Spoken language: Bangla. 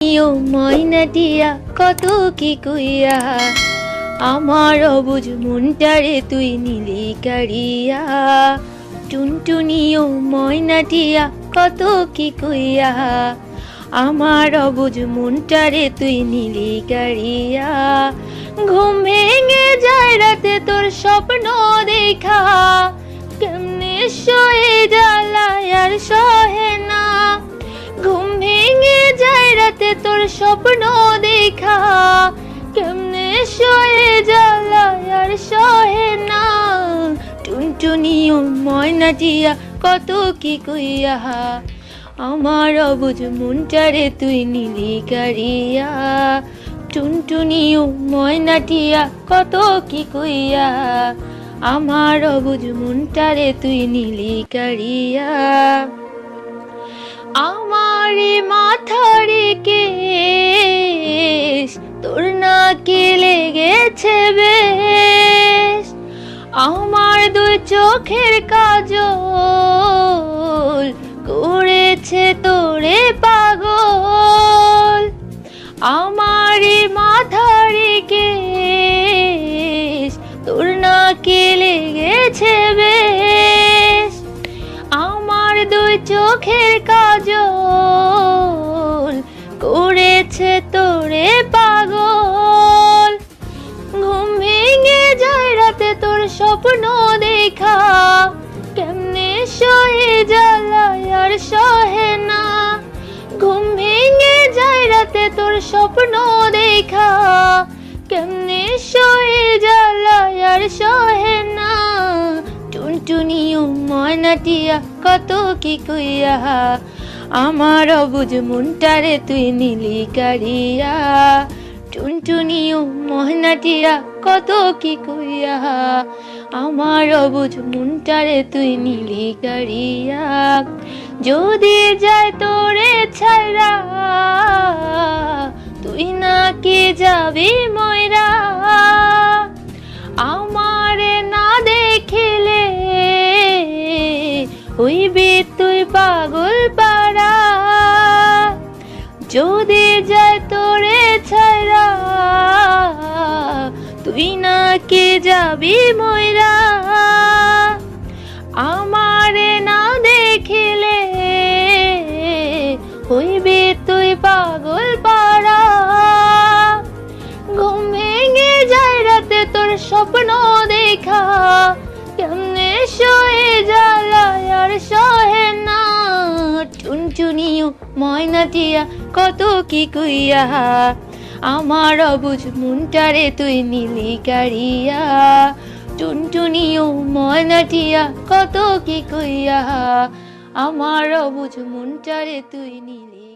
ইয়ো ময়নাটিয়া কত কি কুইয়া? আমার অবুজ মনটারে তুই নীলি কারিয়া টুনটুনিও ময়নাটিয়া কত কি কুইয়া? আমার অবুজ মনটারে তুই নীলি কারিয়া ঘুম ভেঙে যায় রাতে তোর স্বপ্ন দেখা। কেমনে শয়ে জ্বালায় আর সহে না রাতে তোর স্বপ্ন দেখা। কেমনে শয়ে জ্বালায় আর সহে না। টুনটুনিও ময়নাটিয়া কত কি কইয়া। আমার অবুজ মনটারে তুই নীলি কারিয়া টুনটুনিও ময়নাটিয়া কত কি কইয়া। আমার অবুজ মনটারে তুই নীলি কারিয়া আমারে মাথারে কেশ তোর নাকে লেগেছে বেশ। আমার দুই চোখের কাজল করেছে তোরে পাগল। আমারে মাথারে কেশ তোর নাকে লেগেছে দুই চোখের কাজল করেছে তোরে পাগল। ঘুম ভেঙে যায় রাতে তোর স্বপ্ন দেখা, কেমনে সয়ে জ্বালায় আর সহে না। ঘুম ভেঙে যায় রাতে তোর স্বপ্ন দেখা, কেমনে সয়ে জ্বালায় আর সহে না। টুনটুনিও ময়নাটিয়া কত কি কইয়া। আমার অবুজ মনটারে তুই নীলি কারিয়া টুনটুনিও মহনাটিয়া কত কি কইয়া। আমার অবুজ মনটারে তুই নীলি কারিয়া যদি যায় তোরে ছাইরা তুই না কে যাবি ময়রা হইবি তুই পাগল পারা যদি যায় তোরে ছাড়া তুই না কে যাবি ময়রা আমারে না দেখিলে হইবি তুই পাগল পারা ঘুম যায় রাতে তোর স্বপ্ন দেখা, কেমনে শয়ে জ্বালায় আর সহে না। টুনটুনিও ময়নাটিয়া, কত কি কইয়া। আমার অবুজ মুনটারে তুই নীলি গাড়িয়া টুনটুনিও ময়নাটিয়া, কত কি কইয়া। আমার অবুজ মুনটারে তুই নীলি